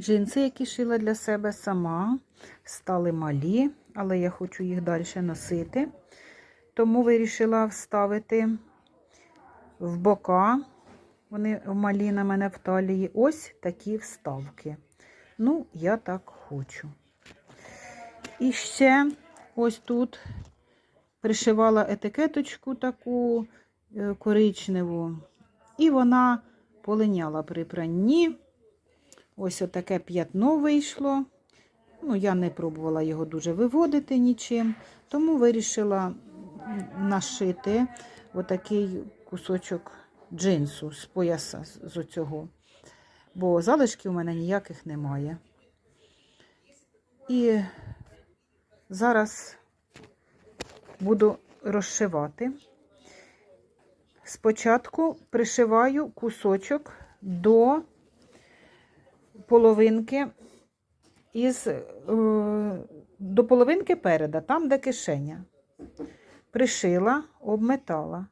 Джинси, які шила для себе сама, стали малі, але я хочу їх далі носити. Тому вирішила вставити в бока. Вони малі на мене в талії. Ось такі вставки. Ну, я так хочу. І ще ось тут пришивала етикеточку таку е, коричневу, і вона полиняла при пранні. Ось отаке п'ятно вийшло. Ну, я не пробувала його дуже виводити нічим, тому вирішила нашити отакий кусочок джинсу з пояса з оцього. Бо залишків у мене ніяких немає. І зараз буду розшивати. Спочатку пришиваю кусочок до половинки із, е, до половинки переда, там, де кишеня. Пришила, обметала.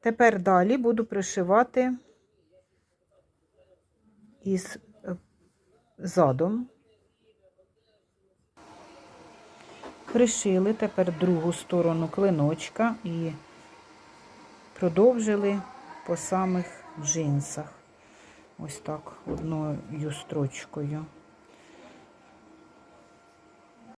Тепер далі буду пришивати із е, задом. Пришили тепер другу сторону клиночка і продовжили по самих джинсах. Ось так, одною строчкою.